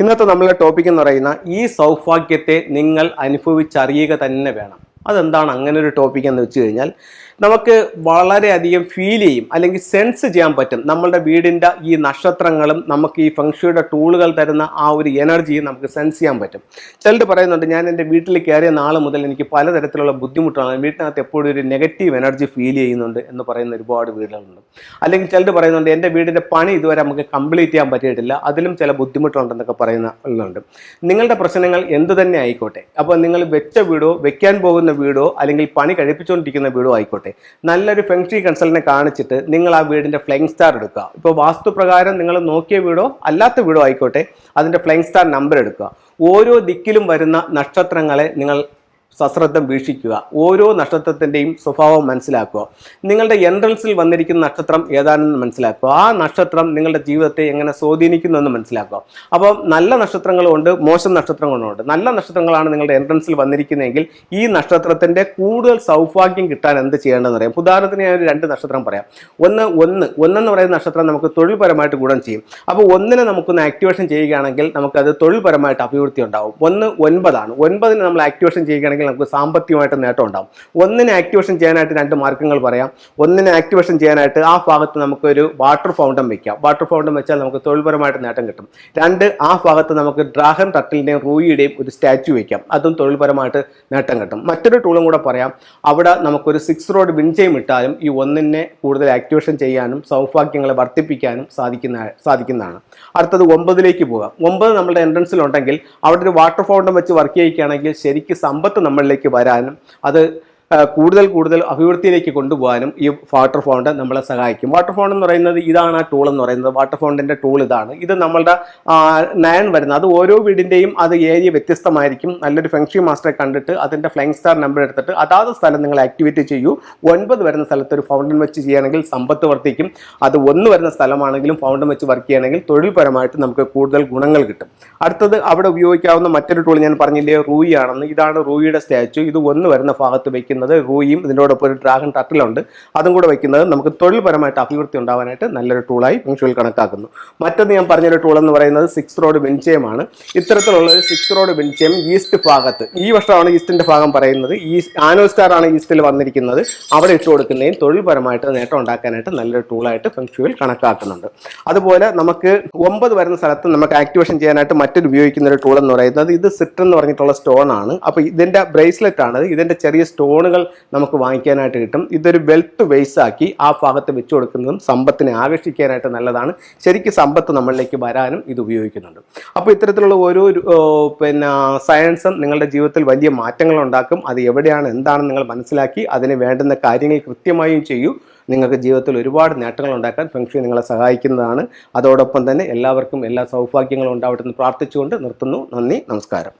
ഇന്നത്തെ നമ്മളെ ടോപ്പിക് എന്ന് പറയുന്ന ഈ സൗഭാഗ്യത്തെ നിങ്ങൾ അനുഭവിച്ചറിയുക തന്നെ വേണം. അതെന്താണ് അങ്ങനെ ഒരു ടോപ്പിക് എന്ന് വെച്ച് കഴിഞ്ഞാൽ നമുക്ക് വളരെയധികം ഫീൽ ചെയ്യും അല്ലെങ്കിൽ സെൻസ് ചെയ്യാൻ പറ്റും. നമ്മളുടെ വീടിന്റെ ഈ നക്ഷത്രങ്ങളും നമുക്ക് ഈ ഫംഗ്ഷയുടെ ടൂളുകൾ തരുന്ന ആ ഒരു എനർജിയും നമുക്ക് സെൻസ് ചെയ്യാൻ പറ്റും. ചിലർ പറയുന്നുണ്ട് ഞാൻ എന്റെ വീട്ടിൽ കയറിയ നാൾ മുതൽ എനിക്ക് പലതരത്തിലുള്ള ബുദ്ധിമുട്ടാണ് വീട്ടിനകത്ത് എപ്പോഴും ഒരു നെഗറ്റീവ് എനർജി ഫീൽ ചെയ്യുന്നുണ്ട് എന്ന് പറയുന്ന ഒരുപാട് വീടുകളുണ്ട്. അല്ലെങ്കിൽ ചിലർ പറയുന്നുണ്ട് എന്റെ വീടിന്റെ പണി ഇതുവരെ നമുക്ക് കംപ്ലീറ്റ് ചെയ്യാൻ പറ്റിയിട്ടില്ല. അതിലും ചില ബുദ്ധിമുട്ടുണ്ടെന്നൊക്കെ പറയുന്ന ഉള്ളുണ്ട് നിങ്ങളുടെ പ്രശ്നങ്ങൾ എന്ത് തന്നെ ആയിക്കോട്ടെ. അപ്പോൾ നിങ്ങൾ വെച്ച വീടോ വെക്കാൻ പോകുന്ന വീടോ അല്ലെങ്കിൽ പണി കഴിപ്പിച്ചുകൊണ്ടിരിക്കുന്ന വീടോ ആയിക്കോട്ടെ. നല്ലൊരു ഫെങ്ഷി കൺസൾട്ടിനെ കാണിച്ചിട്ട് നിങ്ങൾ ആ വീടിന്റെ ഫ്ലൈങ് സ്റ്റാർ എടുക്കുക. ഇപ്പോൾ വാസ്തുപ്രകാരം നിങ്ങൾ നോക്കിയ വീടോ അല്ലാത്ത വീടോ ആയിക്കോട്ടെ അതിന്റെ ഫ്ലൈങ് സ്റ്റാർ നമ്പർ എടുക്കുക. ഓരോ ദിക്കിലും വരുന്ന നക്ഷത്രങ്ങളെ നിങ്ങൾ സശ്രദ്ധം വീക്ഷിക്കുക. ഓരോ നക്ഷത്രത്തിന്റെയും സ്വഭാവം മനസ്സിലാക്കുക. നിങ്ങളുടെ എൻട്രൻസിൽ വന്നിരിക്കുന്ന നക്ഷത്രം ഏതാണെന്ന് മനസ്സിലാക്കുക. ആ നക്ഷത്രം നിങ്ങളുടെ ജീവിതത്തെ എങ്ങനെ സ്വാധീനിക്കുന്നു എന്ന് മനസ്സിലാക്കുക. അപ്പോൾ നല്ല നക്ഷത്രങ്ങളുമുണ്ട് മോശം നക്ഷത്രങ്ങളുമുണ്ട് നല്ല നക്ഷത്രങ്ങളാണ് നിങ്ങളുടെ എൻട്രൻസിൽ വന്നിരിക്കുന്നതെങ്കിൽ ഈ നക്ഷത്രത്തിന്റെ കൂടുതൽ സൗഭാഗ്യം കിട്ടാൻ എന്ത് ചെയ്യേണ്ടതെന്ന് പറയാം ഉദാഹരണത്തിന് ഞാൻ രണ്ട് നക്ഷത്രം പറയാം. ഒന്ന് ഒന്ന്. ഒന്നെന്ന് പറയുന്ന നക്ഷത്രം നമുക്ക് തൊഴിൽപരമായിട്ട് ഗുണം ചെയ്യും. അപ്പോൾ ഒന്നിനെ നമുക്കൊന്ന് ആക്ടിവേഷൻ ചെയ്യുകയാണെങ്കിൽ നമുക്കത് തൊഴിൽപരമായിട്ട് അഭിവൃദ്ധി ഉണ്ടാവും. ഒന്ന് ഒൻപതാണ്. ഒൻപതിന് നമ്മൾ ആക്ടിവേഷൻ ചെയ്യുകയാണെങ്കിൽ നമുക്ക് സാമ്പത്തികമായിട്ട് നേട്ടം ഉണ്ടാകും ഒന്നിനെ ആക്ടിവേഷൻ ചെയ്യാനായിട്ട് രണ്ട് മാർഗങ്ങൾ പറയാം. ഒന്നിനെ ആക്ടിവേഷൻ ചെയ്യാനായിട്ട് ആ ഭാഗത്ത് നമുക്കൊരു വാട്ടർ ഫൗണ്ടൻ വെക്കാം. വാട്ടർ ഫൗണ്ടൻ വെച്ചാൽ നമുക്ക് തൊഴിൽപരമായിട്ട് നേട്ടം കിട്ടും. രണ്ട് ആ ഭാഗത്ത് നമുക്ക് ഡ്രാഗൺ ടട്ടിലിന്റെയും റൂയിയുടെയും ഒരു സ്റ്റാച്യു വയ്ക്കാം അതും തൊഴിൽപരമായിട്ട് നേട്ടം കിട്ടും. മറ്റൊരു ടൂളും കൂടെ പറയാം. അവിടെ നമുക്കൊരു സിക്സ് റോഡ് വിൻചയും ഇട്ടാലും ഈ ഒന്നിനെ കൂടുതൽ ആക്ടിവേഷൻ ചെയ്യാനും സൗഭാഗ്യങ്ങളെ വർദ്ധിപ്പിക്കാനും സാധിക്കുന്ന സാധിക്കുന്നതാണ്. അടുത്തത് ഒമ്പതിലേക്ക് പോകാം. ഒമ്പത് നമ്മുടെ എൻട്രൻസിലുണ്ടെങ്കിൽ അവിടെ ഒരു വാട്ടർ ഫൗണ്ടൻ വെച്ച് വർക്ക് ചെയ്യുകയാണെങ്കിൽ ശരിക്കും സമ്പത്ത് നമ്മളിലേക്ക് വരാനും അത് കൂടുതൽ കൂടുതൽ അഭിവൃദ്ധിയിലേക്ക് കൊണ്ടുപോകാനും ഈ വാട്ടർ ഫൗണ്ട് നമ്മളെ സഹായിക്കും. വാട്ടർ ഫൗണ്ട് എന്ന് പറയുന്നത് ഇതാണ് ആ ടൂൾ എന്ന് പറയുന്നത്. വാട്ടർ ഫൗണ്ടിന്റെ ടൂൾ ഇതാണ്. ഇത് നമ്മളുടെ നയൻ വരുന്നത്. അത് ഓരോ വീടിന്റെയും അത് ഏരിയ വ്യത്യസ്തമായിരിക്കും. നല്ലൊരു ഫെങ്ഷി മാസ്റ്ററെ കണ്ടിട്ട് അതിന്റെ ഫ്ലൈങ് സ്റ്റാർ നമ്പർ എടുത്തിട്ട് അതാത് സ്ഥലം നിങ്ങൾ ആക്ടിവേറ്റ് ചെയ്യൂ. ഒൻപത് വരുന്ന സ്ഥലത്ത് ഒരു ഫൗണ്ടൻ വെച്ച് ചെയ്യുകയാണെങ്കിൽ സമ്പത്ത് വർദ്ധിക്കും. അത് ഒന്ന് വരുന്ന സ്ഥലമാണെങ്കിലും ഫൗണ്ടൻ വെച്ച് വർക്ക് ചെയ്യുകയാണെങ്കിൽ തൊഴിൽപരമായിട്ട് നമുക്ക് കൂടുതൽ ഗുണങ്ങൾ കിട്ടും. അടുത്തത് അവിടെ ഉപയോഗിക്കാവുന്ന മറ്റൊരു ടൂൾ ഞാൻ പറഞ്ഞില്ലേ റൂയി ആണെന്ന്. ഇതാണ് റൂയിയുടെ സ്റ്റാച്ചു ഇത് ഒന്ന് വരുന്ന ഭാഗത്ത് വയ്ക്കുന്നത് റൂയിയും ഇതിനോടൊപ്പം ഒരു ഡ്രാഗൺ ടട്ടിലുണ്ട് അതും കൂടെ വെക്കുന്നത് നമുക്ക് തൊഴിൽപരമായിട്ട് അഭിവൃദ്ധി ഉണ്ടാവാനായിട്ട് നല്ലൊരു ടൂളായി മ്യൂച്വൽ കണക്കാക്കുന്നു മറ്റൊന്ന് ഞാൻ പറഞ്ഞൊരു ടൂൾ എന്ന് പറയുന്നത് സിക്സ് റോഡ് വിൻചയമാണ് ഇത്തരത്തിലുള്ള ഒരു സിക്സ് റോഡ് വിൻചയം ഈസ്റ്റ് ഭാഗത്ത് ഈ വർഷമാണ് ഈസ്റ്റിന്റെ ഭാഗം പറയുന്നത്. ഈ ആനോ സ്റ്റാർ ആണ് ഈസ്റ്റിൽ വന്നിരിക്കുന്നത്. അവിടെ ഇട്ട് കൊടുക്കുന്നതും തൊഴിൽപരമായിട്ട് നേട്ടം ഉണ്ടാക്കാനായിട്ട് നല്ലൊരു ടൂളായിട്ട് ഫംഗ്ഷനിൽ കണക്കാക്കുന്നുണ്ട് അതുപോലെ നമുക്ക് ഒമ്പത് വരുന്ന സ്ഥലത്ത് നമുക്ക് ആക്ടിവേഷൻ ചെയ്യാനായിട്ട് മറ്റൊരു ഉപയോഗിക്കുന്ന ഒരു ടൂൾ എന്ന് പറയുന്നത് ഇത് സിറ്റ് എന്ന് പറഞ്ഞിട്ടുള്ള സ്റ്റോൺ ആണ്. അപ്പോൾ ഇതിന്റെ ബ്രേസ്ലെറ്റ് ആണ് ഇതിന്റെ ചെറിയ സ്റ്റോണുകൾ നമുക്ക് വാങ്ങിക്കാനായിട്ട് കിട്ടും. ഇതൊരു വെൽത്ത് ആക്കി ആ ഭാഗത്ത് വെച്ച് കൊടുക്കുന്നതും സമ്പത്തിനെ ആകർഷിക്കാനായിട്ട് നല്ലതാണ്. ശരിക്കും സമ്പത്ത് നമ്മളിലേക്ക് വരാനും ഇത് ഉപയോഗിക്കുന്നുണ്ട്. അപ്പോൾ ഇത്തരത്തിലുള്ള ഓരോ പിന്നെ സയൻസും നിങ്ങളുടെ ജീവിതത്തിൽ വലിയ മാറ്റങ്ങൾ ഉണ്ടാക്കും. അത് എവിടെയാണ് എന്താണെന്ന് നിങ്ങൾ മനസ്സിലാക്കി അതിന് വേണ്ടുന്ന കാര്യങ്ങൾ കൃത്യമായും ചെയ്യൂ. നിങ്ങൾക്ക് ജീവിതത്തിൽ ഒരുപാട് നേട്ടങ്ങൾ ഉണ്ടാക്കാൻ ഫെങ്ഷി നിങ്ങളെ സഹായിക്കുന്നതാണ്. അതോടൊപ്പം തന്നെ എല്ലാവർക്കും എല്ലാ സൗഭാഗ്യങ്ങളും ഉണ്ടാവട്ടെ എന്ന് പ്രാർത്ഥിച്ചുകൊണ്ട് നിർത്തുന്നു. നന്ദി നമസ്കാരം.